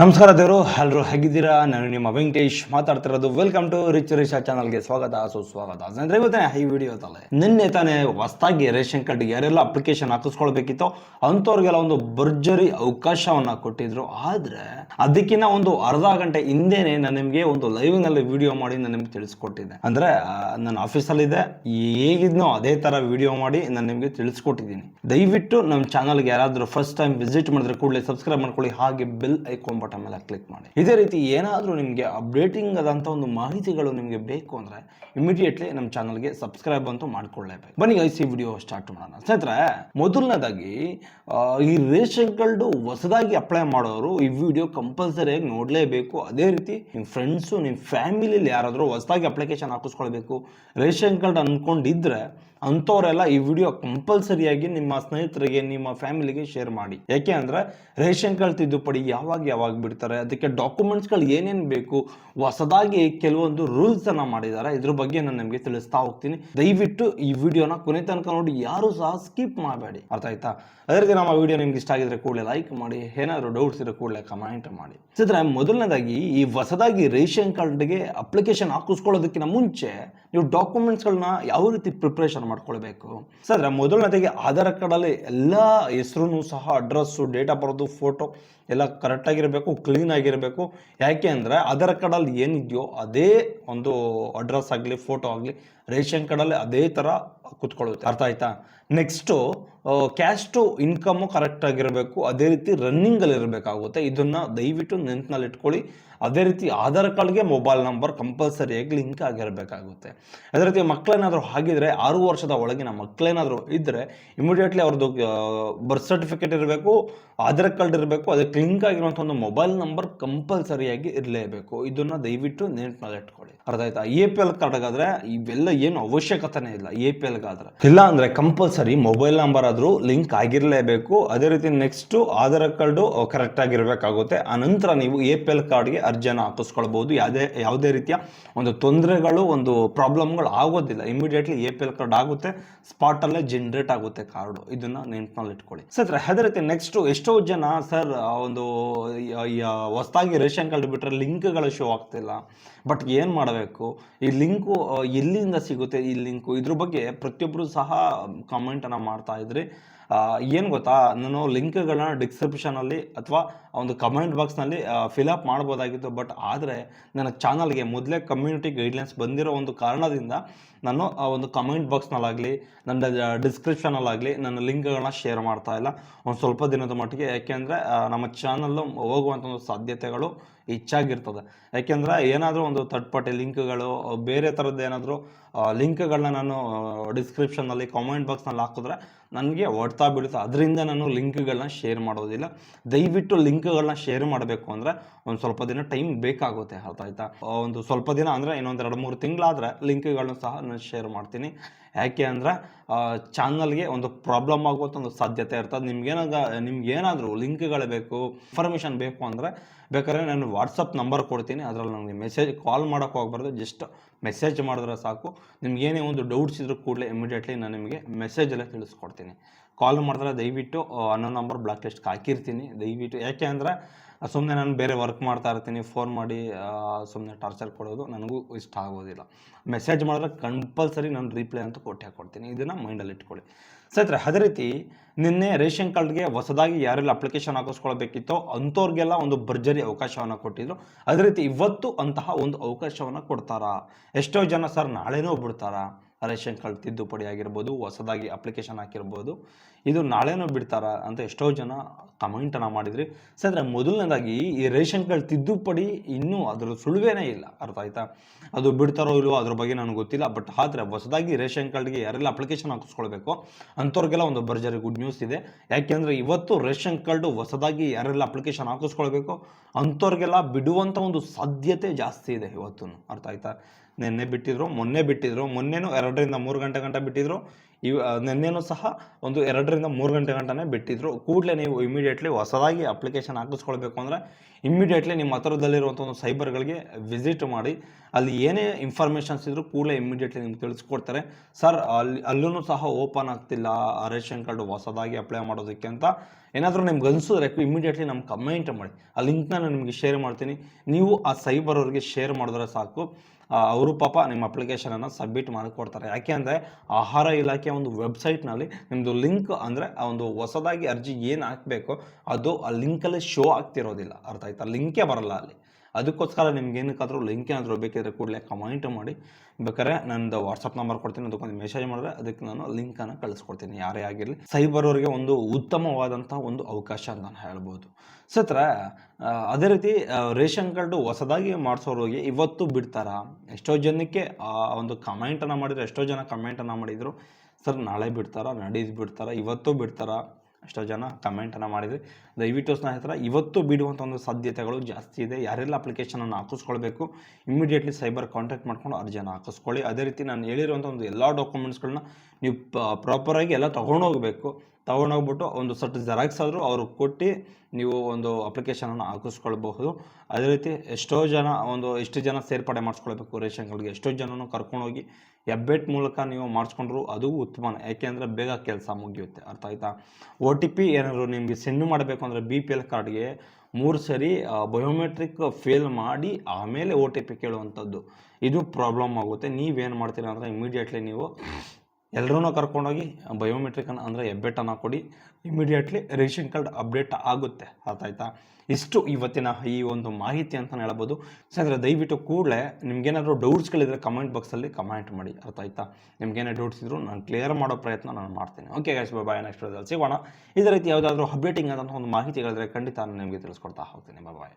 ನಮಸ್ಕಾರ ದೇವರು ಎಲ್ಲರೂ ಹೇಗಿದ್ದೀರಾ? ನಾನು ನಿಮ್ಮ ವೆಂಕಟೇಶ್ ಮಾತಾಡ್ತಿರೋದು. ವೆಲ್ಕಮ್ ಟು ರಿಚ್ ರಿಷಾ ಚಾನಲ್ಗೆ ಸ್ವಾಗತ. ಸುಸ್ವಾಗತ ಅಂದ್ರೆ ಇವತ್ತೇ ಈ ವಿಡಿಯೋ ತಲೆ ನಿನ್ನೆ ತಾನೇ ಹೊಸದಾಗಿ ರೇಷನ್ ಕಾರ್ಡ್ ಯಾರೆಲ್ಲ ಅಪ್ಲಿಕೇಶನ್ ಹಾಕಿಸ್ಕೊಳ್ಬೇಕಿತ್ತು ಅಂಥವ್ರಿಗೆಲ್ಲ ಒಂದು ಭರ್ಜರಿ ಅವಕಾಶವನ್ನ ಕೊಟ್ಟಿದ್ರು. ಆದ್ರೆ ಅದಕ್ಕಿಂತ ಒಂದು ಅರ್ಧ ಗಂಟೆ ಹಿಂದೆನೆ ನಾನು ನಿಮಗೆ ಒಂದು ಲೈವ್ನಲ್ಲಿ ವಿಡಿಯೋ ಮಾಡಿ ನಾನು ನಿಮ್ಗೆ ತಿಳಿಸ್ಕೊಟ್ಟಿದ್ದೆ. ಅಂದ್ರೆ ನನ್ನ ಆಫೀಸಲ್ಲಿದೆ ಹೇಗಿದ್ನೋ ಅದೇ ತರ ವಿಡಿಯೋ ಮಾಡಿ ನಾನು ನಿಮಗೆ ತಿಳಿಸ್ಕೊಟ್ಟಿದ್ದೀನಿ. ದಯವಿಟ್ಟು ನಮ್ಮ ಚಾನಲ್ಗೆ ಯಾರಾದರೂ ಫಸ್ಟ್ ಟೈಮ್ ವಿಸಿಟ್ ಮಾಡಿದ್ರೆ ಕೂಡಲೇ ಸಬ್ಸ್ಕ್ರೈಬ್ ಮಾಡ್ಕೊಳ್ಳಿ. ಹಾಗೆ ಬೆಲ್ ಐಕಾನ್ ಬಟನ್ ಮೇಲೆ ಕ್ಲಿಕ್ ಮಾಡಿ. ಇದೇ ರೀತಿ ಏನಾದರೂ ನಿಮಗೆ ಅಪ್ಡೇಟಿಂಗ್ ಆದಂಥ ಒಂದು ಮಾಹಿತಿಗಳು ನಿಮಗೆ ಬೇಕು ಅಂದರೆ ಇಮಿಡಿಯೇಟ್ಲಿ ನಮ್ಮ ಚಾನಲ್ಗೆ ಸಬ್ಸ್ಕ್ರೈಬ್ ಅಂತೂ ಮಾಡ್ಕೊಳ್ಳೇಬೇಕು. ಬನ್ನಿ ಐ ಸಿ ವಿಡಿಯೋ ಸ್ಟಾರ್ಟ್ ಮಾಡೋಣ. ಸ್ನೇಹಿತರೆ, ಮೊದಲನೇದಾಗಿ ಈ ರೇಷನ್ ಕಾರ್ಡು ಹೊಸದಾಗಿ ಅಪ್ಲೈ ಮಾಡೋರು ಈ ವಿಡಿಯೋ ಕಂಪಲ್ಸರಿಯಾಗಿ ನೋಡಲೇಬೇಕು. ಅದೇ ರೀತಿ ನಿಮ್ಮ ಫ್ರೆಂಡ್ಸು ನಿಮ್ಮ ಫ್ಯಾಮಿಲಿಲಿ ಯಾರಾದರೂ ಹೊಸದಾಗಿ ಅಪ್ಲಿಕೇಶನ್ ಹಾಕಿಸ್ಕೊಳ್ಬೇಕು. ರೇಷನ್ ಕಾರ್ಡ್ ಅಂದ್ಕೊಂಡಿದ್ರೆ ಅಂಥವರೆಲ್ಲ ಈ ವಿಡಿಯೋ ಕಂಪಲ್ಸರಿಯಾಗಿ ನಿಮ್ಮ ಸ್ನೇಹಿತರಿಗೆ, ನಿಮ್ಮ ಫ್ಯಾಮಿಲಿಗೆ ಶೇರ್ ಮಾಡಿ. ಯಾಕೆ ಅಂದರೆ ರೇಷನ್ ಕಾರ್ಡ್ ತಿದ್ದುಪಡಿ ಯಾವಾಗ ಯಾವಾಗ ಬಿಡ್ತಾರೆ ಅದಕ್ಕೆ ಡಾಕ್ಯುಮೆಂಟ್ಸ್ಗಳು ಏನೇನು ಬೇಕು, ಹೊಸದಾಗಿ ಕೆಲವೊಂದು ರೂಲ್ಸನ್ನು ಮಾಡಿದ್ದಾರೆ ಇದ್ರ ಬಗ್ಗೆ ನಾನು ನಿಮಗೆ ತಿಳಿಸ್ತಾ ಹೋಗ್ತೀನಿ. ದಯವಿಟ್ಟು ಈ ವಿಡಿಯೋನ ಕೊನೆ ತನಕ ನೋಡಿ, ಯಾರು ಸಹ ಸ್ಕಿಪ್ ಮಾಡಬೇಡಿ. ಅರ್ಥ ಆಯ್ತಾ? ಅದೇ ರೀತಿ ನಮ್ಮ ವಿಡಿಯೋ ನಿಮ್ಗೆ ಇಷ್ಟ ಆಗಿದ್ರೆ ಕೂಡಲೇ ಲೈಕ್ ಮಾಡಿ, ಏನಾದರೂ ಡೌಟ್ಸ್ ಇದ್ರೆ ಕೂಡಲೇ ಕಮೆಂಟ್ ಮಾಡಿ. ಸಿದ್ರೆ ಮೊದಲನೇದಾಗಿ ಈ ಹೊಸದಾಗಿ ರೇಷನ್ ಕಾರ್ಡ್ಗೆ ಅಪ್ಲಿಕೇಶನ್ ಹಾಕಿಸ್ಕೊಳ್ಳೋದಕ್ಕಿಂತ ಮುಂಚೆ ನೀವು ಡಾಕ್ಯುಮೆಂಟ್ಸ್ಗಳನ್ನ ಯಾವ ರೀತಿ ಪ್ರಿಪ್ರೇಷನ್ ಮಾಡ್ಕೊಳ್ಬೇಕು? ಸರ್ ಮೊದಲನೇದಾಗಿ ಆಧಾರ್ ಕಾರ್ಡಲ್ಲಿ ಎಲ್ಲ ಹೆಸರು ಸಹ ಅಡ್ರೆಸ್ಸು ಡೇಟ್ ಆಫ್ ಬರೋದು ಫೋಟೋ ಎಲ್ಲ ಕರೆಕ್ಟಾಗಿರಬೇಕು ಕ್ಲೀನ್ ಆಗಿರಬೇಕು. ಯಾಕೆ ಅಂದರೆ ಆಧಾರ್ ಕಾರ್ಡಲ್ಲಿ ಏನಿದೆಯೋ ಅದೇ ಒಂದು ಅಡ್ರೆಸ್ ಆಗಲಿ ಫೋಟೋ ಆಗಲಿ, ರೇಷನ್ ಕಾರ್ಡಲ್ಲಿ ಅದೇ ಥರ ಕುತ್ಕೊಳ್ಳುತ್ತೆ. ಅರ್ಥ ಆಯ್ತಾ? ನೆಕ್ಸ್ಟು ಕ್ಯಾಸ್ಟು ಇನ್ಕಮು ಕರೆಕ್ಟ್ ಆಗಿರಬೇಕು. ಅದೇ ರೀತಿ ರನ್ನಿಂಗಲ್ಲಿ ಇರಬೇಕಾಗುತ್ತೆ. ಇದನ್ನು ದಯವಿಟ್ಟು ನೆನಪಿನಲ್ಲಿ ಇಟ್ಕೊಳ್ಳಿ. ಅದೇ ರೀತಿ ಆಧಾರ್ ಕಾರ್ಡ್ಗೆ ಮೊಬೈಲ್ ನಂಬರ್ ಕಂಪಲ್ಸರಿಯಾಗಿ ಲಿಂಕ್ ಆಗಿರಬೇಕಾಗುತ್ತೆ. ಅದೇ ರೀತಿ ಮಕ್ಕಳೇನಾದರೂ ಹಾಗಿದ್ರೆ, ಆರು ವರ್ಷದ ಒಳಗಿನ ಮಕ್ಕಳೇನಾದರೂ ಇದ್ದರೆ ಇಮಿಡಿಯೇಟ್ಲಿ ಅವ್ರದ್ದು ಬರ್ತ್ ಸರ್ಟಿಫಿಕೇಟ್ ಇರಬೇಕು, ಆಧಾರ್ ಕಾರ್ಡ್ ಇರಬೇಕು, ಅದಕ್ಕೆ ಲಿಂಕ್ ಆಗಿರುವಂಥ ಒಂದು ಮೊಬೈಲ್ ನಂಬರ್ ಕಂಪಲ್ಸರಿಯಾಗಿ ಇರಲೇಬೇಕು. ಇದನ್ನು ದಯವಿಟ್ಟು ನೆನಪಿನಲ್ಲಿ ಇಟ್ಕೊಳ್ಳಿ. ಅರ್ಥ ಆಯ್ತಾ? ಎ ಪಿ ಎಲ್ ಕಾರ್ಡ್ಗಾದ್ರೆ ಇವೆಲ್ಲ ಏನು ಅವಶ್ಯಕತೆನೇ ಇಲ್ಲ. ಎ ಪಿ ಎಲ್ಗಾದ್ರೆ ಇಲ್ಲ ಅಂದರೆ ಕಂಪಲ್ಸರಿ ಮೊಬೈಲ್ ನಂಬರ್ ಆದರೂ ಲಿಂಕ್ ಆಗಿರಲೇಬೇಕು. ಅದೇ ರೀತಿ ನೆಕ್ಸ್ಟು ಆಧಾರ್ ಕಾರ್ಡು ಕರೆಕ್ಟ್ ಆಗಿರಬೇಕಾಗುತ್ತೆ. ಆನಂತರ ನೀವು ಎ ಪಿ ಎಲ್ ಕಾರ್ಡ್ಗೆ ಅರ್ಜಿಯನ್ನು ಹಾಕಿಸ್ಕೊಳ್ಬೋದು. ಯಾವುದೇ ಯಾವುದೇ ರೀತಿಯ ಒಂದು ತೊಂದರೆಗಳು, ಒಂದು ಪ್ರಾಬ್ಲಮ್ಗಳು ಆಗೋದಿಲ್ಲ. Immediately A P L card ಆಗುತ್ತೆ. ಸ್ಪಾಟಲ್ಲೇ ಜನರೇಟ್ ಆಗುತ್ತೆ ಕಾರ್ಡು. ಇದನ್ನು ನೆನ್ಪಿನಲ್ಲಿ ಇಟ್ಕೊಳ್ಳಿ. ಸರ್ ಅದೇ ರೀತಿ ನೆಕ್ಸ್ಟು ಎಷ್ಟೋ ಜನ ಸರ್ ಒಂದು ಹೊಸದಾಗಿ ರೇಷನ್ ಕಾರ್ಡ್ ಬಿಟ್ಟರೆ ಲಿಂಕ್ಗಳು ಶೋ ಆಗ್ತಿಲ್ಲ. ಬಟ್ ಏನು ಮಾಡಬೇಕು? ಈ ಲಿಂಕು ಎಲ್ಲಿಂದ ಸಿಗುತ್ತೆ ಈ ಲಿಂಕು? ಇದ್ರ ಬಗ್ಗೆ ಪ್ರತಿಯೊಬ್ಬರು ಸಹ ಕಾಮೆಂಟನ್ನು ಮಾಡ್ತಾ ಇದ್ರಿ. ಏನು ಗೊತ್ತಾ? ನಾನು ಲಿಂಕ್ಗಳನ್ನ ಡಿಸ್ಕ್ರಿಪ್ಷನಲ್ಲಿ ಅಥವಾ ಒಂದು ಕಮೆಂಟ್ ಬಾಕ್ಸ್ನಲ್ಲಿ ಫಿಲಪ್ ಮಾಡ್ಬೋದಾಗಿತ್ತು. ಬಟ್ ಆದರೆ ನನ್ನ ಚಾನಲ್ಗೆ ಮೊದಲೇ ಕಮ್ಯುನಿಟಿ ಗೈಡ್ಲೈನ್ಸ್ ಬಂದಿರೋ ಒಂದು ಕಾರಣದಿಂದ ನಾನು ಆ ಒಂದು ಕಮೆಂಟ್ ಬಾಕ್ಸ್ನಲ್ಲಾಗಲಿ ನನ್ನ ಡಿಸ್ಕ್ರಿಪ್ಷನಲ್ಲಾಗಲಿ ನನ್ನ ಲಿಂಕ್ಗಳನ್ನ ಶೇರ್ ಮಾಡ್ತಾ ಇಲ್ಲ. ಒಂದು ಸ್ವಲ್ಪ ದಿನದ ಮಟ್ಟಿಗೆ. ಯಾಕೆಂದರೆ ನಮ್ಮ ಚಾನಲ್ಲು ಹೋಗುವಂಥ ಒಂದು ಸಾಧ್ಯತೆಗಳು ಹೆಚ್ಚಾಗಿರ್ತದೆ. ಯಾಕೆಂದ್ರೆ ಏನಾದರೂ ಒಂದು ಥರ್ಡ್ ಪಾರ್ಟಿ ಲಿಂಕ್ಗಳು, ಬೇರೆ ಥರದ್ದು ಏನಾದರೂ ಲಿಂಕ್ಗಳನ್ನ ನಾನು ಡಿಸ್ಕ್ರಿಪ್ಷನ್ನಲ್ಲಿ ಕಾಮೆಂಟ್ ಬಾಕ್ಸ್ನಲ್ಲಿ ಹಾಕಿದ್ರೆ ನನಗೆ ಹೊಡ್ತಾ ಬೀಳುತ್ತೆ. ಅದರಿಂದ ನಾನು ಲಿಂಕ್ಗಳನ್ನ ಶೇರ್ ಮಾಡೋದಿಲ್ಲ. ದಯವಿಟ್ಟು ಲಿಂಕ್ಗಳನ್ನ ಶೇರ್ ಮಾಡಬೇಕು ಅಂದರೆ ಒಂದು ಸ್ವಲ್ಪ ದಿನ ಟೈಮ್ ಬೇಕಾಗುತ್ತೆ. ಅರ್ಥ ಆಯ್ತಾ ಒಂದು ಸ್ವಲ್ಪ ದಿನ ಅಂದರೆ ಇನ್ನೊಂದು ಎರಡು ಮೂರು ತಿಂಗಳಾದರೆ ಲಿಂಕ್ಗಳನ್ನ ಸಹ ನಾನು ಶೇರ್ ಮಾಡ್ತೀನಿ. ಯಾಕೆ ಅಂದರೆ ಚಾನಲ್ಗೆ ಒಂದು ಪ್ರಾಬ್ಲಮ್ ಆಗುವಂಥ ಒಂದು ಸಾಧ್ಯತೆ ಇರ್ತದೆ. ನಿಮ್ಗೇನಾಗ, ನಿಮ್ಗೇನಾದರೂ ಲಿಂಕ್ಗಳು ಬೇಕು ಇನ್ಫಾರ್ಮೇಷನ್ ಬೇಕು ಅಂದರೆ, ಬೇಕಾದ್ರೆ ನಾನು ವಾಟ್ಸಪ್ ನಂಬರ್ ಕೊಡ್ತೀನಿ. ಅದರಲ್ಲಿ ನನಗೆ ಮೆಸೇಜ್ ಕಾಲ್ ಮಾಡೋಕ್ಕೆ ಹೋಗ್ಬಾರ್ದು. ಜಸ್ಟ್ ಮೆಸೇಜ್ ಮಾಡಿದ್ರೆ ಸಾಕು. ನಿಮ್ಗೆ ಏನೇ ಒಂದು ಡೌಟ್ಸ್ ಇದ್ರೂ ಕೂಡಲೇ ಇಮಿಡಿಯೇಟ್ಲಿ ನಾನು ನಿಮಗೆ ಮೆಸೇಜಲ್ಲೇ ತಿಳಿಸ್ಕೊಡ್ತೀನಿ. ಕಾಲ್ ಮಾಡಿದ್ರೆ ದಯವಿಟ್ಟು ಅನ್ನೋ ನಂಬರ್ ಬ್ಲಾಕ್ ಲಿಸ್ಟ್ಗೆ ಹಾಕಿರ್ತೀನಿ. ದಯವಿಟ್ಟು, ಯಾಕೆ ಅಂದರೆ ಸುಮ್ಮನೆ ನಾನು ಬೇರೆ ವರ್ಕ್ ಮಾಡ್ತಾ ಇರ್ತೀನಿ ಫೋನ್ ಮಾಡಿ ಸುಮ್ಮನೆ ಟಾರ್ಚರ್ ಕೊಡೋದು ನನಗೂ ಇಷ್ಟ ಆಗೋದಿಲ್ಲ. ಮೆಸೇಜ್ ಮಾಡಿದ್ರೆ ಕಂಪಲ್ಸರಿ ನಾನು ರಿಪ್ಲೈ ಅಂತ ಕೊಟ್ಟೆ ಕೊಡ್ತೀನಿ ಇದನ್ನು ಮೈಂಡಲ್ಲಿ ಇಟ್ಕೊಳ್ಳಿ. ಸ್ನೇಹಿತರೆ, ಅದೇ ರೀತಿ ನಿನ್ನೆ ರೇಷನ್ ಕಾರ್ಡ್ಗೆ ಹೊಸದಾಗಿ ಯಾರೆಲ್ಲ ಅಪ್ಲಿಕೇಶನ್ ಹಾಕಿಸ್ಕೊಳ್ಬೇಕಿತ್ತೋ ಅಂಥವ್ರಿಗೆಲ್ಲ ಒಂದು ಭರ್ಜರಿ ಅವಕಾಶವನ್ನು ಕೊಟ್ಟಿದ್ರು. ಅದೇ ರೀತಿ ಇವತ್ತು ಅಂತಹ ಒಂದು ಅವಕಾಶವನ್ನು ಕೊಡ್ತಾರಾ? ಎಷ್ಟೋ ಜನ ಸರ್ ನಾಳೆನೂ ಬಿಡ್ತಾರಾ? ರೇಷನ್ ಕಾರ್ಡ್ ತಿದ್ದುಪಡಿ ಆಗಿರ್ಬೋದು, ಹೊಸದಾಗಿ ಅಪ್ಲಿಕೇಶನ್ ಹಾಕಿರ್ಬೋದು. ಇದು ನಾಳೆನೂ ಬಿಡ್ತಾರ ಅಂತ ಎಷ್ಟೋ ಜನ ಕಮೆಂಟನ್ನು ಮಾಡಿದ್ರಿ. ಸದ್ರೆ ಮೊದಲನೇದಾಗಿ ಈ ರೇಷನ್ ಕಾರ್ಡ್ ತಿದ್ದುಪಡಿ ಇನ್ನೂ ಅದರ ಸುಳುವೇನೇ ಇಲ್ಲ. ಅರ್ಥ ಆಯ್ತಾ? ಅದು ಬಿಡ್ತಾರೋ ಇಲ್ವೋ ಅದ್ರ ಬಗ್ಗೆ ನನಗೆ ಗೊತ್ತಿಲ್ಲ. ಬಟ್ ಆದರೆ ಹೊಸದಾಗಿ ರೇಷನ್ ಕಾರ್ಡ್ಗೆ ಯಾರೆಲ್ಲ ಅಪ್ಲಿಕೇಶನ್ ಹಾಕಿಸ್ಕೊಳ್ಬೇಕು ಅಂಥವ್ರಿಗೆಲ್ಲ ಒಂದು ಭರ್ಜರಿ ಗುಡ್ ನ್ಯೂಸ್ ಇದೆ. ಯಾಕೆಂದರೆ ಇವತ್ತು ರೇಷನ್ ಕಾರ್ಡು ಹೊಸದಾಗಿ ಯಾರೆಲ್ಲ ಅಪ್ಲಿಕೇಶನ್ ಹಾಕಿಸ್ಕೊಳ್ಬೇಕು ಅಂಥವ್ರಿಗೆಲ್ಲ ಬಿಡುವಂಥ ಒಂದು ಸಾಧ್ಯತೆ ಜಾಸ್ತಿ ಇದೆ ಇವತ್ತು ಅರ್ಥ ಆಯ್ತಾ? ನಿನ್ನೆ ಬಿಟ್ಟಿದ್ರು, ಮೊನ್ನೆ ಬಿಟ್ಟಿದ್ರು, ಮೊನ್ನೆನೂ ಎರಡರಿಂದ ಮೂರು ಗಂಟೆ ಗಂಟ ಬಿಟ್ಟಿದ್ರು, ಇವ್ ನಿನ್ನೆನೂ ಸಹ ಒಂದು ಎರಡರಿಂದ ಮೂರು ಗಂಟೆ ಗಂಟನೇ ಬಿಟ್ಟಿದ್ರು. ಕೂಡಲೇ ನೀವು ಇಮಿಡಿಯೇಟ್ಲಿ ಹೊಸದಾಗಿ ಅಪ್ಲಿಕೇಶನ್ ಹಾಕಿಸ್ಕೊಳ್ಬೇಕು ಅಂದರೆ ಇಮಿಡಿಯೇಟ್ಲಿ ನಿಮ್ಮ ಹತ್ರದಲ್ಲಿರುವಂಥ ಒಂದು ಸೈಬರ್ಗಳಿಗೆ ವಿಸಿಟ್ ಮಾಡಿ, ಅಲ್ಲಿ ಏನೇ ಇನ್ಫಾರ್ಮೇಷನ್ಸ್ ಇದ್ದರೂ ಕೂಡಲೇ ಇಮಿಡಿಯೇಟ್ಲಿ ನಿಮ್ಗೆ ತಿಳಿಸ್ಕೊಡ್ತಾರೆ. ಸರ್ ಅಲ್ಲಿ, ಅಲ್ಲೂ ಸಹ ಓಪನ್ ಆಗ್ತಿಲ್ಲ, ಆ ರೇಷನ್ ಕಾರ್ಡ್ ಹೊಸದಾಗಿ ಅಪ್ಲೈ ಮಾಡೋದಕ್ಕೆ ಅಂತ. ಏನಾದರೂ ನಿಮ್ಗೆ ಅನಿಸಿದ್ರೆ ಇಮಿಡಿಯೇಟ್ಲಿ ನಮ್ಗೆ ಕಮೆಂಟ್ ಮಾಡಿ. ಆ ಲಿಂಕ್ನ ನಾನು ನಿಮಗೆ ಶೇರ್ ಮಾಡ್ತೀನಿ. ನೀವು ಆ ಸೈಬರ್ ಅವ್ರಿಗೆ ಶೇರ್ ಮಾಡಿದ್ರೆ ಸಾಕು. ಅವರು ಪಾಪ ನಿಮ್ಮ ಅಪ್ಲಿಕೇಶನನ್ನು ಸಬ್ಮಿಟ್ ಮಾಡಿಕೊಡ್ತಾರೆ. ಯಾಕೆ ಅಂದರೆ ಆಹಾರ ಇಲಾಖೆ ಒಂದು ವೆಬ್ಸೈಟ್ನಲ್ಲಿ ನಿಮ್ಮದು ಲಿಂಕ್ ಅಂದರೆ ಆ ಒಂದು ಹೊಸದಾಗಿ ಅರ್ಜಿ ಏನು ಹಾಕಬೇಕು ಅದು ಆ ಲಿಂಕಲ್ಲಿ ಶೋ ಆಗ್ತಿರೋದಿಲ್ಲ. ಅರ್ಥ ಆಯ್ತಾ? ಲಿಂಕೇ ಬರಲ್ಲ ಅಲ್ಲಿ. ಅದಕ್ಕೋಸ್ಕರ ನಿಮ್ಗೆ ಏನಕ್ಕಾದರೂ ಲಿಂಕ್ ಏನಾದರೂ ಬೇಕಿದ್ರೆ ಕೂಡಲೇ ಕಮೆಂಟ್ ಮಾಡಿ. ಬೇಕಾದ್ರೆ ನಂದು ವಾಟ್ಸಪ್ ನಂಬರ್ ಕೊಡ್ತೀನಿ, ಅದಕ್ಕೊಂದು ಮೆಸೇಜ್ ಮಾಡಿದ್ರೆ ಅದಕ್ಕೆ ನಾನು ಲಿಂಕನ್ನು ಕಳಿಸ್ಕೊಡ್ತೀನಿ. ಯಾರೇ ಆಗಿರಲಿ. ಸೈಬರ್ ಅವರಿಗೆ ಒಂದು ಉತ್ತಮವಾದಂಥ ಒಂದು ಅವಕಾಶ ಅಂತ ನಾನು ಹೇಳ್ಬೋದು. ಸತ್ರ ಅದೇ ರೀತಿ ರೇಷನ್ ಕಾರ್ಡು ಹೊಸದಾಗಿ ಮಾಡಿಸೋರಿಗೆ ಇವತ್ತು ಬಿಡ್ತಾರ? ಎಷ್ಟೋ ಜನಕ್ಕೆ, ಆ, ಒಂದು ಕಮೆಂಟನ್ನು ಮಾಡಿದ್ರು, ಎಷ್ಟೋ ಜನ ಕಮೆಂಟನ್ನು ಮಾಡಿದರು. ಸರ್, ನಾಳೆ ಬಿಡ್ತಾರಾ? ನಡೀದು ಬಿಡ್ತಾರಾ? ಇವತ್ತು ಬಿಡ್ತಾರಾ? ಎಷ್ಟೋ ಜನ ಕಮೆಂಟನ್ನು ಮಾಡಿದ್ರಿ. ದಯವಿಟ್ಟು ಸ್ನೇಹಿತರ, ಇವತ್ತು ಬಿಡುವಂಥ ಒಂದು ಸಾಧ್ಯತೆಗಳು ಜಾಸ್ತಿ ಇದೆ. ಯಾರೆಲ್ಲ ಅಪ್ಲಿಕೇಶನನ್ನು ಹಾಕಿಸ್ಕೊಳ್ಬೇಕು ಇಮಿಡಿಯೇಟ್ಲಿ ಸೈಬರ್ ಕಾಂಟ್ಯಾಕ್ಟ್ ಮಾಡ್ಕೊಂಡು ಅರ್ಜಿಯನ್ನು ಹಾಕಿಸ್ಕೊಳ್ಳಿ. ಅದೇ ರೀತಿ ನಾನು ಹೇಳಿರುವಂಥ ಒಂದು ಎಲ್ಲ ಡಾಕ್ಯುಮೆಂಟ್ಸ್ಗಳನ್ನ ನೀವು ಪ್ರಾಪರಾಗಿ ಎಲ್ಲ ತೊಗೊಂಡೋಗ್ಬೇಕು ತೊಗೊಂಡೋಗ್ಬಿಟ್ಟು ಒಂದು ಸಟ್ ಜೆರಾಕ್ಸ್ ಆದರೂ ಅವರು ಕೊಟ್ಟು ನೀವು ಒಂದು ಅಪ್ಲಿಕೇಶನನ್ನು ಹಾಕಿಸ್ಕೊಳ್ಬಹುದು. ಅದೇ ರೀತಿ ಎಷ್ಟೋ ಜನ ಒಂದು ಎಷ್ಟು ಜನ ಸೇರ್ಪಡೆ ಮಾಡಿಸ್ಕೊಳ್ಬೇಕು ರೇಷನ್ ಕಾರ್ಡ್ಗೆ. ಎಷ್ಟೋ ಜನನೂ ಕರ್ಕೊಂಡೋಗಿ ಎಬ್ಬೆಟ್ ಮೂಲಕ ನೀವು ಮಾಡಿಸ್ಕೊಂಡ್ರು ಅದು ಉತ್ತಮ. ಯಾಕೆಂದರೆ ಬೇಗ ಕೆಲಸ ಮುಗಿಯುತ್ತೆ. ಅರ್ಥ ಆಯಿತಾ? ಒ ಟಿ ಪಿ ಏನಾದರೂ ನಿಮಗೆ ಸೆಂಡ್ ಮಾಡಬೇಕು ಅಂದರೆ ಬಿ ಪಿ ಎಲ್ ಕಾರ್ಡ್ಗೆ ಮೂರು ಸರಿ ಬಯೋಮೆಟ್ರಿಕ್ ಫೇಲ್ ಮಾಡಿ ಆಮೇಲೆ ಒ ಟಿ ಪಿ ಕೇಳುವಂಥದ್ದು. ಇದು ಪ್ರಾಬ್ಲಮ್ ಆಗುತ್ತೆ. ನೀವೇನು ಮಾಡ್ತೀರಾ ಅಂದರೆ ಇಮಿಡಿಯೇಟ್ಲಿ ನೀವು ಎಲ್ಲರೂ ಕರ್ಕೊಂಡೋಗಿ ಬಯೋಮೆಟ್ರಿಕನ್ನು ಅಂದರೆ ಹೆಬ್ಬೆಟ್ಟನ್ನು ಕೊಡಿ ಇಮಿಡಿಯೇಟ್ಲಿ ರೇಷನ್ ಕಾರ್ಡ್ ಅಪ್ಡೇಟ್ ಆಗುತ್ತೆ. ಅರ್ಥ ಆಯ್ತಾ? ಇಷ್ಟು ಇವತ್ತಿನ ಈ ಒಂದು ಮಾಹಿತಿ ಅಂತಲೇ ಹೇಳ್ಬೋದು. ಸ್ನೇಹಿತರೆ, ದಯವಿಟ್ಟು ಕೂಡಲೇ ನಿಮಗೇನಾದರೂ ಡೌಟ್ಸ್ಗಳಿದ್ರೆ ಕಮೆಂಟ್ ಬಾಕ್ಸಲ್ಲಿ ಕಮೆಂಟ್ ಮಾಡಿ. ಅರ್ಥ ಆಯ್ತಾ? ನಿಮ್ಗೇನೇ ಡೌಟ್ಸ್ ಇದ್ದರೂ ನಾನು ಕ್ಲಿಯರ್ ಮಾಡೋ ಪ್ರಯತ್ನ ನಾನು ಮಾಡ್ತೀನಿ. ಓಕೆ ಗೈಸ್ ಬಾಯ್ ನೆಕ್ಸ್ಟ್ ಸಿಗೋಣ. ಇದೇ ರೀತಿ ಯಾವುದಾದ್ರೂ ಅಪ್ಡೇಟಿಂಗ್ ಅಂತ ಒಂದು ಮಾಹಿತಿಗಳಿದ್ರೆ ಖಂಡಿತ ನಾನು ನಿಮಗೆ ತಿಳಿಸ್ಕೊಡ್ತಾ ಹೋಗ್ತೀನಿ. ಬಾಯ್